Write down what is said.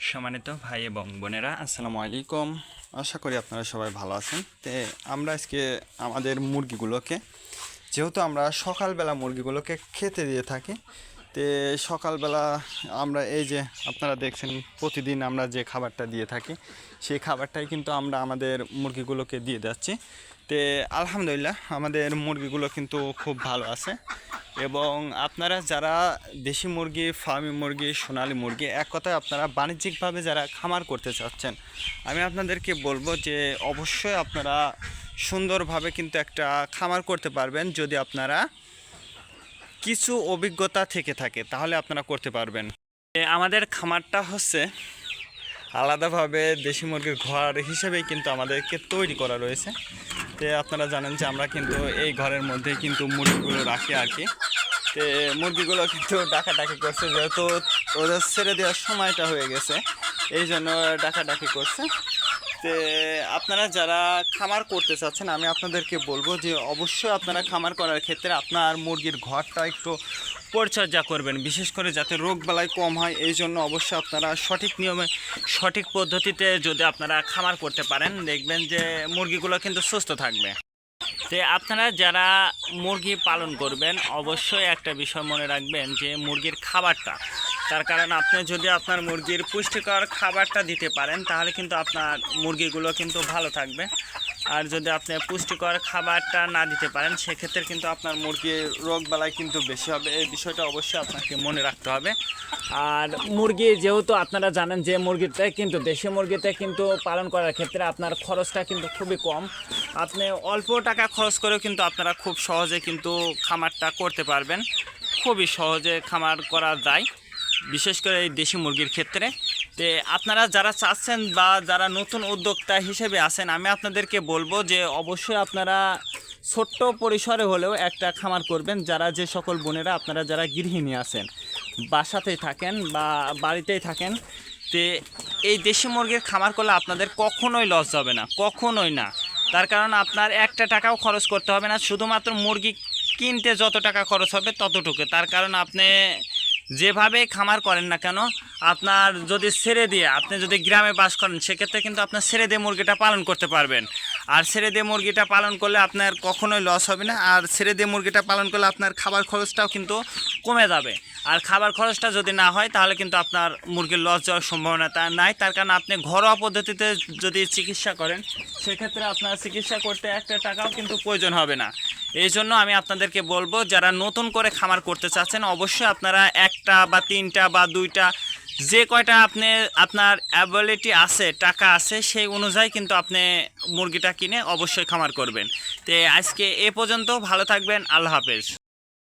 সম্মানিত ভাই এবং বোনেরা, আসসালামু আলাইকুম। আশা করি আপনারা সবাই ভালো আছেন। তে, আমরা আজকে আমাদের মুরগিগুলোকে, যেহেতু আমরা সকালবেলা মুরগিগুলোকে খেতে দিয়ে থাকি, তে সকালবেলা আমরা এই যে আপনারা দেখছেন, প্রতিদিন আমরা যে খাবারটা দিয়ে থাকি, সেই খাবারটাই কিন্তু আমরা আমাদের মুরগিগুলোকে দিয়ে যাচ্ছি। তে, আলহামদুলিল্লাহ, আমাদের মুরগিগুলো কিন্তু খুব ভালো আছে। এবং আপনারা যারা দেশি মুরগি, ফার্মি মুরগি, সোনালি মুরগি, এক কথায় আপনারা বাণিজ্যিকভাবে যারা খামার করতে চাচ্ছেন, আমি আপনাদেরকে বলব যে অবশ্যই আপনারা সুন্দরভাবে কিন্তু একটা খামার করতে পারবেন যদি আপনারা কিছু অভিজ্ঞতা থেকে থাকে, তাহলে আপনারা করতে পারবেন। আমাদের খামারটা হচ্ছে আলাদাভাবে দেশি মুরগির ঘর হিসেবেই কিন্তু আমাদেরকে তৈরি করা রয়েছে। তো আপনারা জানেন যে আমরা কিন্তু এই ঘরের মধ্যে কিন্তু মুরগিগুলো রাখি আর কি। তো মুরগিগুলো কিন্তু ডাকাডাকি করছে যেহেতু ওদের ছেড়ে দেওয়ার সময়টা হয়ে গেছে, এই জন্য ডাকাডাকি করছে। তো আপনারা যারা খামার করতে চাচ্ছেন, আমি আপনাদেরকে বলব যে অবশ্যই আপনারা খামার করার ক্ষেত্রে আপনার মুরগির ঘরটা একটু পরিচর্যা করবেন, বিশেষ করে যাতে রোগ বালাই কম হয়, এই জন্য অবশ্যই আপনারা সঠিক নিয়মে, সঠিক পদ্ধতিতে যদি আপনারা খামার করতে পারেন, দেখবেন যে মুরগিগুলো কিন্তু সুস্থ থাকবে। তো আপনারা যারা মুরগি পালন করবেন, অবশ্যই একটা বিষয় মনে রাখবেন যে মুরগির খাবারটা, তার কারণ আপনি যদি আপনার মুরগির পুষ্টিকর খাবারটা দিতে পারেন, তাহলে কিন্তু আপনার মুরগিগুলো কিন্তু ভালো থাকবে। আর যদি আপনি পুষ্টিকর খাবারটা না দিতে পারেন, সেক্ষেত্রে কিন্তু আপনার মুরগির রোগ বালাই কিন্তু বেশি হবে। এই বিষয়টা অবশ্যই আপনাকে মনে রাখতে হবে। আর মুরগি যেহেতু আপনারা জানেন যে মুরগিতে কিন্তু, দেশি মুরগিতে কিন্তু পালন করার ক্ষেত্রে আপনার খরচটা কিন্তু খুবই কম। আপনি অল্প টাকা খরচ করেও কিন্তু আপনারা খুব সহজে কিন্তু খামারটা করতে পারবেন। খুবই সহজে খামার করা যায়। বিশেষ করে এই দেশি মুরগির ক্ষেত্রে। তে আপনারা যারা চাচ্ছেন বা যারা নতুন উদ্যোক্তা হিসেবে আছেন, আমি আপনাদেরকে বলব যে অবশ্যই আপনারা ছোট্ট পরিসরে হলেও একটা খামার করবেন। যারা যে সকল বোনেরা, আপনারা যারা গৃহিণী আছেন, বাসাতেই থাকেন বা বাড়িতেই থাকেন তে এই দেশি মুরগির খামার করলে আপনাদের কখনোই লস যাবে না, কখনোই না। তার কারণ আপনার একটা টাকাও খরচ করতে হবে না, শুধুমাত্র মুরগি কিনতে যত টাকা খরচ হবে ততটুকু। তার কারণ আপনি যেভাবে খামার করেন না কেন, আপনার যদি ছেড়ে দিয়ে আপনি যদি গ্রামে বাস করেন, সেক্ষেত্রে কিন্তু আপনার ছেড়ে দিয়ে মুরগিটা পালন করতে পারবেন। আর ছেড়ে দিয়ে মুরগিটা পালন করলে আপনার কখনোই লস হবে না, আর ছেড়ে দিয়ে মুরগিটা পালন করলে আপনার খাবার খরচটাও কিন্তু কমে যাবে। আর খাবার খরচটা যদি না হয়, তাহলে কিন্তু আপনার মুরগির লস যাওয়ার সম্ভাবনা তা নাই। তার কারণ আপনি ঘরোয়া পদ্ধতিতে যদি চিকিৎসা করেন, সেক্ষেত্রে আপনার চিকিৎসা করতে একটা টাকাও কিন্তু প্রয়োজন হবে না। এই জন্য আমি আপনাদেরকে বলব, যারা নতুন করে খামার করতে চাচ্ছেন, অবশ্যই আপনারা একটা বা তিনটা বা দুইটা, যে কয়টা আপনি, আপনার অ্যাবিলিটি আছে, টাকা আছে, সেই অনুযায়ী কিন্তু আপনি মুরগিটা কিনে অবশ্যই খামার করবেন। তো আজকে এ পর্যন্ত, ভালো থাকবেন, আল্লাহ হাফেজ।